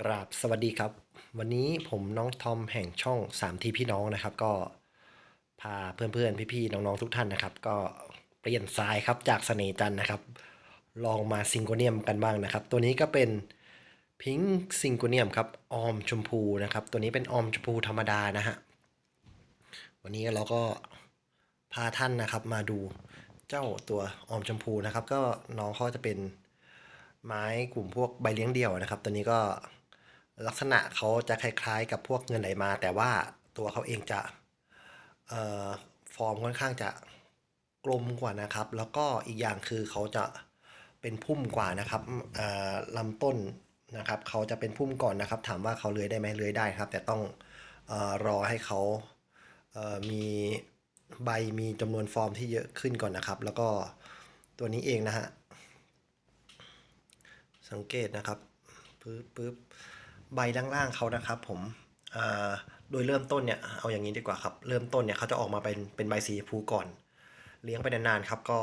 กราบสวัสดีครับ วันนี้ผมน้องทอมแห่งช่อง3ทีพี่น้องนะครับ ก็พาเพื่อนๆพี่ๆน้องๆทุกท่านนะครับ ก็เปลี่ยนสายครับจากเสน่จันนะครับ ลองมาซิงโกเนียมกันบ้างนะครับ ตัวนี้ก็เป็นพิงค์ซิงโกเนียมครับออมชมพูนะครับ ตัวนี้เป็นออมชมพูธรรมดานะฮะวันนี้เราก็พาท่านนะครับมาดูเจ้าตัวออมชมพูนะครับ ก็น้องเขาจะเป็นไม้กลุ่มพวกใบเลี้ยงเดี่ยวนะครับ ตัวนี้ก็ ลักษณะเขาจะคล้ายๆ กับพวกเงินไหลมา แต่ว่าตัวเขาเองจะเอ่อฟอร์มค่อนข้างจะกลมกว่านะครับ แล้วก็อีกอย่างคือเขาจะเป็นพุ่มกว่านะครับลำต้นนะครับเขาจะเป็นพุ่มก่อนนะครับ ถามว่าเขาเลื้อยได้ไหมเลื้อยได้ครับ แต่ต้องออรอให้เขาเมีใบมีจำนวนฟอร์มที่เยอะขึ้นก่อนนะครับ แล้วก็ตัวนี้เองนะฮะสังเกตนะครับปึ๊บปึ๊บ ใบล่างๆเขานะครับผมโดยเริ่มต้นเนี่ยเอาอย่างนี้ดีกว่าครับเริ่มต้นเนี่ยเขาจะออกมาเป็นเป็นใบสีชมพูก่อน เลี้ยงไปนานๆครับก็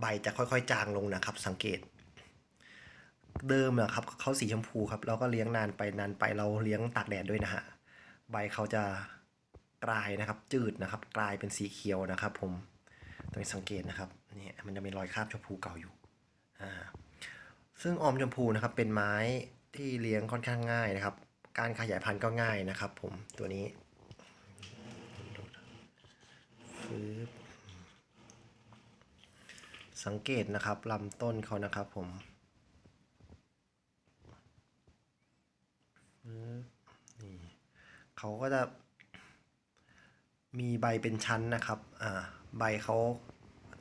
ใบจะค่อยๆ จางลงนะครับ สังเกต เดิมนะครับเขาสีชมพูครับแล้วก็เลี้ยงนานไปนานไปเราเลี้ยงตากแดดด้วยนะฮะใบเขาจะกลายนะครับ จืดนะครับ กลายเป็นสีเขียวนะครับ ผมต้องสังเกตนะครับนี่มันจะมีรอยคราบชมพูเก่าอยู่อ่าซึ่งออมชมพูนะครับเป็นไม้ ที่เลี้ยงค่อนข้างง่ายนะครับ การขยายพันธุ์ก็ง่ายนะครับ ผมตัวนี้สังเกตนะครับลำต้นเขานะครับผมนี่เขาก็จะมีใบเป็นชั้นนะครับ อ่า ใบเขา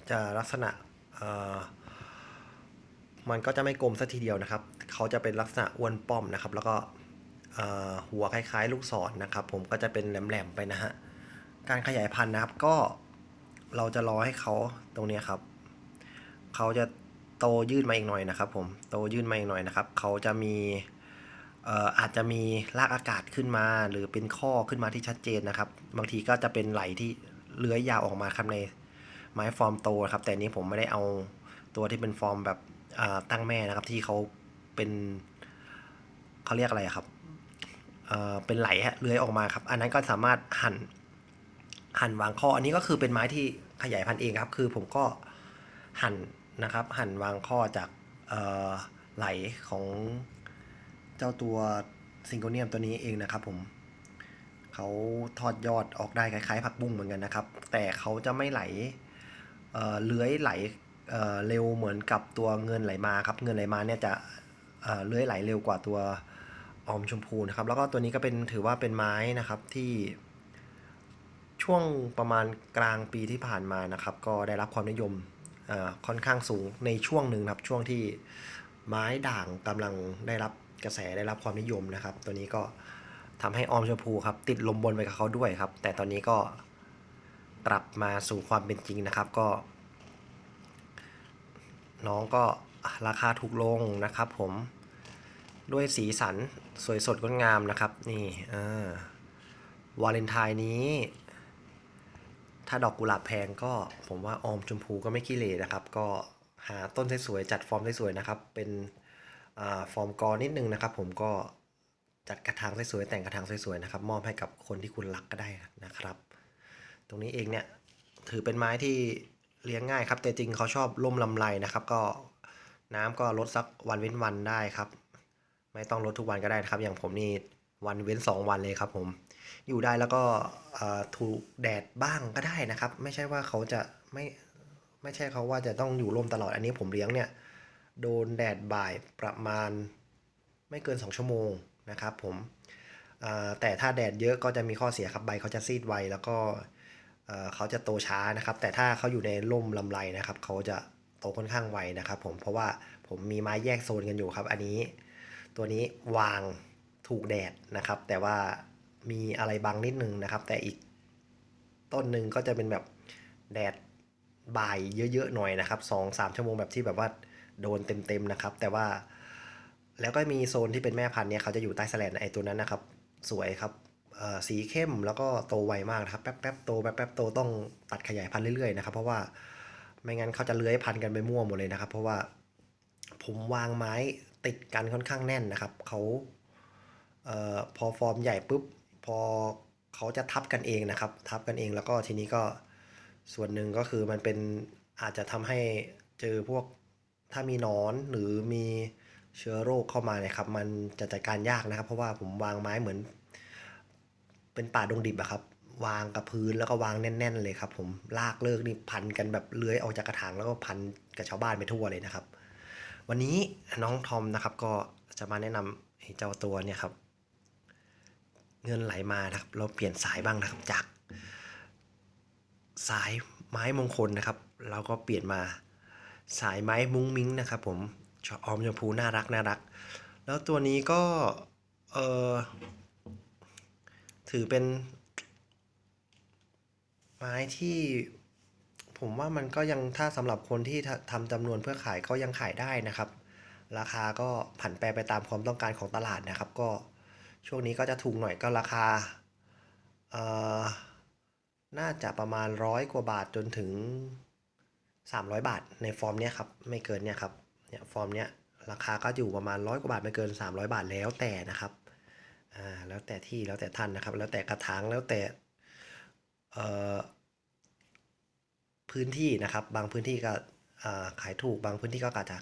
จะลักษณะ เอ่อ มันก็จะไม่กลมสัทีเดียวนะครับ เขาจะเป็นลักษณะอ้วนป้อมนะครับ แล้วก็หัวคล้ายๆ ลูกศรนะครับ ผมก็จะเป็นแหลมๆไปนะฮะการขยายพันธุ์นะครับก็เราจะรอให้เขาตรงนี้ครับ เขาจะโตยื่นมาอีกหน่อยนะครับ ผมโตยื่นมาอีกหน่อยนะครับ เขาจะมีอาจจะมีรากอากาศขึ้นมา หรือเป็นข้อขึ้นมาที่ชัดเจนนะครับ บางทีก็จะเป็นไหลที่เลื้อยยาวออกมาครับในไม้ฟอร์มโตนะครับ แต่นี้ผมไม่ได้เอาตัวที่เป็นฟอร์มแบบตั้งแม่นะครับที่เขา เป็นเขาเรียกอะไรครับเอ่อเป็นไหลฮะเลื้อยออกมาครับ อันนั้นก็สามารถหั่นหั่นวางข้อ อันนี้ก็คือเป็นไม้ที่ขยายพันธุ์เองครับ คือผมก็หั่นนะครับ หั่นวางข้อจากเอ่อไหลของเจ้าตัวซิงโกเนียมตัวนี้เองนะครับผมเขาทอดยอดออกได้คล้ายๆผักบุ้งเหมือนกันนะครับ แต่เขาจะไม่ไหลเอ่อเลื้อยไหลเอ่อเร็วเหมือนกับตัวเงินไหลมาครับ เงินไหลมาเนี่ยจะ เออเลื้อยไหลเร็วกว่าตัวออมชมพูนะครับ แล้วก็ตัวนี้ก็เป็นถือว่าเป็นไม้นะครับที่ช่วงประมาณกลางปีที่ผ่านมานะครับ ก็ได้รับความนิยมเออค่อนข้างสูงในช่วงหนึ่งครับช่วงที่ไม้ด่างกำลังได้รับกระแสได้รับความนิยมนะครับ ตัวนี้ก็ทำให้ออมชมพูครับติดลมบนไปกับเขาด้วยครับ แต่ตอนนี้ก็กลับมาสู่ความเป็นจริงนะครับก็ น้องก็ราคาถูกลงนะครับผม ด้วยสีสันสวยสดงดงามนะครับ นี่วาเลนไทน์นี้ ถ้าดอกกุหลาบแพงก็ผมว่าออมชมพูก็ไม่ขี้เหร่นะครับ ก็หาต้นสวยๆจัดฟอร์มสวยๆนะครับ เป็นอฟอร์มกอนิดนึงนะครับ ผมก็จัดกระถางสวยๆแต่งกระถางสวยๆนะครับ มอบให้กับคนที่คุณรักก็ได้นะครับ ตรงนี้เองเนี่ยถือเป็นไม้ที่เลี้ยงง่ายครับ แต่จริงเขาชอบร่มลำไรนะครับ ก็น้ำก็ลดสักวันเว้นวันได้ครับ ไม่ต้องลดทุกวันก็ได้นะครับ อย่างผมนี่วันเว้น 2 วันเลยครับผม อยู่ได้แล้วก็ถูกแดดบ้างก็ได้นะครับ ไม่ใช่ว่าเขาจะไม่ไม่ใช่เขาว่าจะต้องอยู่ร่มตลอดอันนี้ผมเลี้ยงเนี่ยโดนแดดบ่ายประมาณไม่เกิน 2 ชั่วโมงนะครับผมแต่ถ้าแดดเยอะก็จะมีข้อเสียครับใบเขาจะซีดไวแล้วก็เขาจะโตช้านะครับ แต่ถ้าเขาอยู่ในร่มลำไรนะครับ เขาจะโตค่อนข้างไวนะครับ ผมเพราะว่าผมมีไม้แยกโซนกันอยู่ครับ อันนี้ ตัวนี้วางถูกแดดนะครับ แต่ว่ามีอะไรบังนิดนึงนะครับ แต่อีกต้นหนึ่งก็จะเป็นแบบแดดบ่ายเยอะๆหน่อยนะครับสองสามชั่วโมงแบบที่แบบว่าโดนเต็มๆนะครับ แต่ว่าแล้วก็มีโซนที่เป็นแม่พันธุ์เนี่ยเขาจะอยู่ใต้แสลนไอตัวนั้นนะครับ สวยครับสีเข้มแล้วก็โตไวมากนะครับแป๊บแป๊บๆโตแป๊บแป๊บๆโตต้องตัดขยายพันธุ์เรื่อยๆนะครับเพราะว่าไม่งั้นเขาจะเลื้อยพันธุ์กันไปมั่วหมดเลยนะครับ เพราะว่าผมวางไม้ ติดกันค่อนข้างแน่นนะครับเขาเอ่อพอฟอร์มใหญ่ปุ๊บพอเขาจะทับกันเองนะครับ ทับกันเองแล้วก็ทีนี้ก็ส่วนหนึ่งก็คือมันเป็นอาจจะทำให้เจอพวกถ้ามีนอนหรือมีเชื้อโรคเข้ามาเนี่ยครับ มันจะจัดการยากนะครับ เพราะว่าผมวางไม้เหมือน เป็นป่าดงดิบอะครับ วางกับพื้นแล้วก็วางแน่น ๆ เลยครับ ผมลากเลิกนี่พันกันแบบเลื้อยออกจากกระถางแล้วก็พันกับชาวบ้านไปทั่วเลยนะครับ วันนี้น้องทอมนะครับก็จะมาแนะนำไอ้เจ้าตัวเนี่ยครับ เงินไหลมานะครับ เราเปลี่ยนสายบ้างนะครับจาก สายไม้มงคลนะครับ เราก็เปลี่ยนมาสายไม้มุ้งมิ้งนะครับ ผมชอมชมพูน่ารักน่ารัก แล้วตัวนี้ก็เออถือเป็น ไม้ที่ ผมว่ามันก็ยังถ้าสำหรับคนที่ทำจำนวนเพื่อขายก็ยังขายได้นะครับ ราคาก็ผันแปรไปตามความต้องการของตลาดนะครับ ก็ช่วงนี้ก็จะถูกหน่อยก็ราคาเอ่อน่าจะประมาณร้อยกว่าบาทจนถึง 300 บาทในฟอร์มเนี้ยครับไม่เกินเนี้ยครับเนี่ยฟอร์มเนี้ยราคาก็อยู่ประมาณร้อยกว่าบาทไม่เกิน 300 บาทแล้วแต่นะครับอ่าแล้วแต่ที่แล้วแต่ท่านนะครับ แล้วแต่กระถางแล้วแต่เอ่อ พื้นที่นะครับ บางพื้นที่ก็ขายถูกบางพื้นที่ก็อาจจะ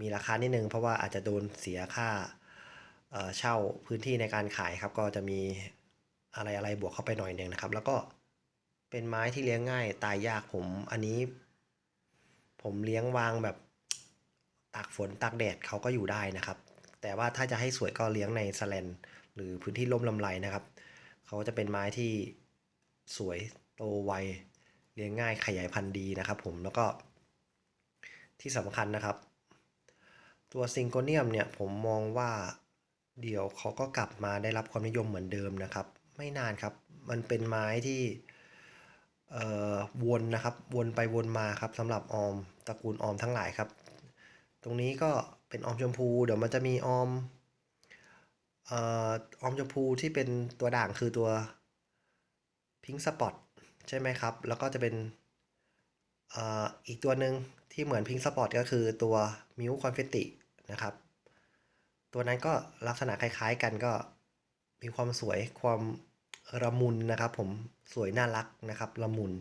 มีราคานิดนึง เพราะว่าอาจจะโดนเสียค่าเอ่อเช่าพื้นที่ในการขายครับ ก็จะมีอะไรอะไรบวกเข้าไปหน่อยหนึ่งนะครับ แล้วก็เป็นไม้ที่เลี้ยงง่าย ตายยากผมอันนี้ ผมเลี้ยงวางแบบตากฝนตากแดดเขาก็อยู่ได้นะครับ แต่ว่าถ้าจะให้สวยก็เลี้ยงในสแลนหรือพื้นที่ร่มลำไรนะครับเขาจะเป็นไม้ที่สวยโตไว เลี้ยงง่ายขยายพันธุ์ดีนะครับผมแล้วก็ที่สำคัญนะครับ ตัวซิงโกเนียมเนี่ยผมมองว่าเดี๋ยวเขาก็กลับมาได้รับความนิยมเหมือนเดิมนะครับ ไม่นานครับ มันเป็นไม้ที่เอ่อวนนะครับ วนไปวนมาครับสำหรับออมตระกูลออมทั้งหลายครับ ตรงนี้ก็เป็นออมชมพู เดี๋ยวมันจะมีออมเอ่อออมชมพูที่เป็นตัวด่างคือตัวพิงค์สปอต ใช่ไหมครับ แล้วก็จะเป็นอ่ออีกตัวหนึ่งที่เหมือนพิงค์สปอร์ตก็คือตัวมิวคอนเฟตตินะครับ ตัวนั้นก็ลักษณะคล้ายๆกันก็มีความสวยความละมุนนะครับผมสวยน่ารักนะครับละมุน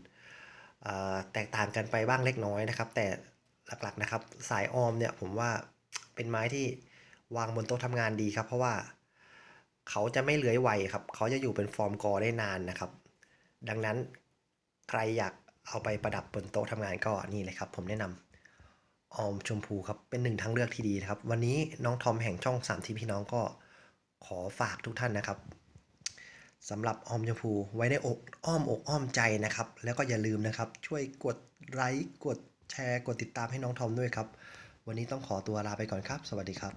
อ่อแตกต่างกันไปบ้างเล็กน้อยนะครับ แต่หลักๆนะครับสายออมเนี่ยผมว่าเป็นไม้ที่วางบนโต๊ะทำงานดีครับ เพราะว่าเขาจะไม่เลื้อยไวครับ เขาจะอยู่เป็นฟอร์มกอได้นานนะครับ ดังนั้น ใครอยากเอาไปประดับบนโต๊ะทำงานก็นี่เลยครับ ผมแนะนำออมชมพูครับเป็นหนึ่งทางเลือกที่ดีนะครับ วันนี้น้องทอมแห่งช่องสามทีพี่น้องก็ขอฝากทุกท่านนะครับสำหรับออมชมพูไว้ในอกอ้อมอกอ้อมใจนะครับ แล้วก็อย่าลืมนะครับ ช่วยกดไลค์กดแชร์ กดติดตามให้น้องทอมด้วยครับ วันนี้ต้องขอตัวลาไปก่อนครับ สวัสดีครับ